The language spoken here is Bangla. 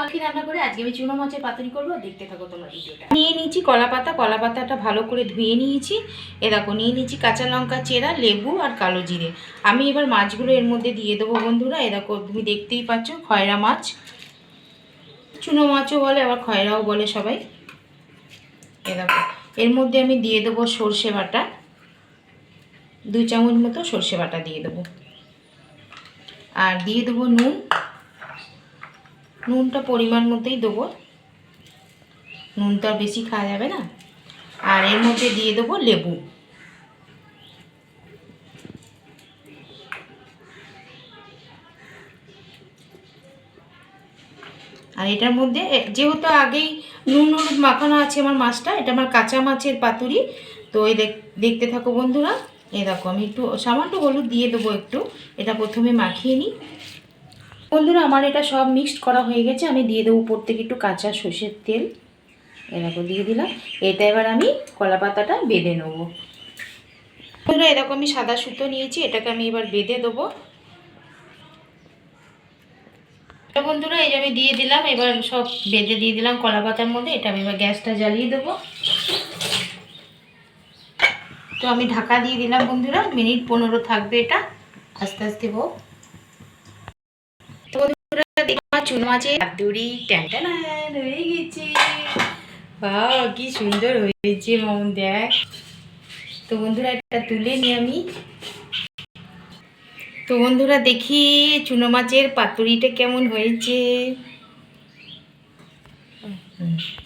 মাখি রান্না করে আজকে আমি চুনো মাছের পাতুরি করব। দেখতে থাকো তোমরা ভিডিওটা। নিয়ে নিয়েছি কলা পাতা। কলা পাতাটা ভালো করে ধুয়ে নিয়েছি। এ দেখো, নিয়ে নিয়েছি কাঁচা লঙ্কা, চেরা, লেবু আর কালো জিরে। আমি এবার মাছগুলো এর মধ্যে দিয়ে দেবো বন্ধুরা। এ দেখো, তুমি দেখতেই পাচ্ছ খয়রা মাছ। চুনো মাছও বলে, আবার খয়রাও বলে সবাই। এ দেখো, এর মধ্যে আমি দিয়ে দেবো সর্ষে বাটা। দু চামচ মতো সর্ষে বাটা দিয়ে দেবো। আর দিয়ে দেবো নুন। নুনটা পরিমাণ মতোই দেবো। নুন তো আর বেশি খাওয়া যাবে না। আর এর মধ্যে দিয়ে দেবো লেবু। আর এটার মধ্যে যেহেতু আগেই নুন হলুদ মাখানো আছে আমার মাছটা, এটা আমার কাঁচা মাছের পাতুরি, তো এই দেখ- দেখতে থাকো বন্ধুরা। এই দেখো, আমি একটু সামান্য হলুদ দিয়ে দেবো একটু। এটা প্রথমে মাখিয়ে নিই। বন্ধুরা, আমার এটা সব মিক্সড করা হয়ে গেছে। আমি দিয়ে দেবো উপর থেকে একটু কাঁচা সর্ষের তেল। এরকম দিয়ে দিলাম। এটা এবার আমি কলা পাতাটা বেঁধে নেব। বন্ধুরা এরকম আমি সাদা সুতো নিয়েছি। এটাকে আমি এবার বেঁধে দেবো। বন্ধুরা, এই যে আমি দিয়ে দিলাম। এবার সব বেঁধে দিয়ে দিলাম কলা পাতার মধ্যে। এটা আমি এবার গ্যাসটা জ্বালিয়ে দেবো। তো আমি ঢাকা দিয়ে দিলাম বন্ধুরা। মিনিট পনেরো থাকবে এটা। আস্তে আস্তে হোক। চুন মাছের পাতুরি ট্যান্টানা হয়ে গেছে। বাহ, কি সুন্দর হয়েছে মন দেখ। তো বন্ধুরা, এটা তুলে নি আমি। তো বন্ধুরা, দেখি চুনো মাছের পাতুরিটা কেমন হয়েছে। হুম।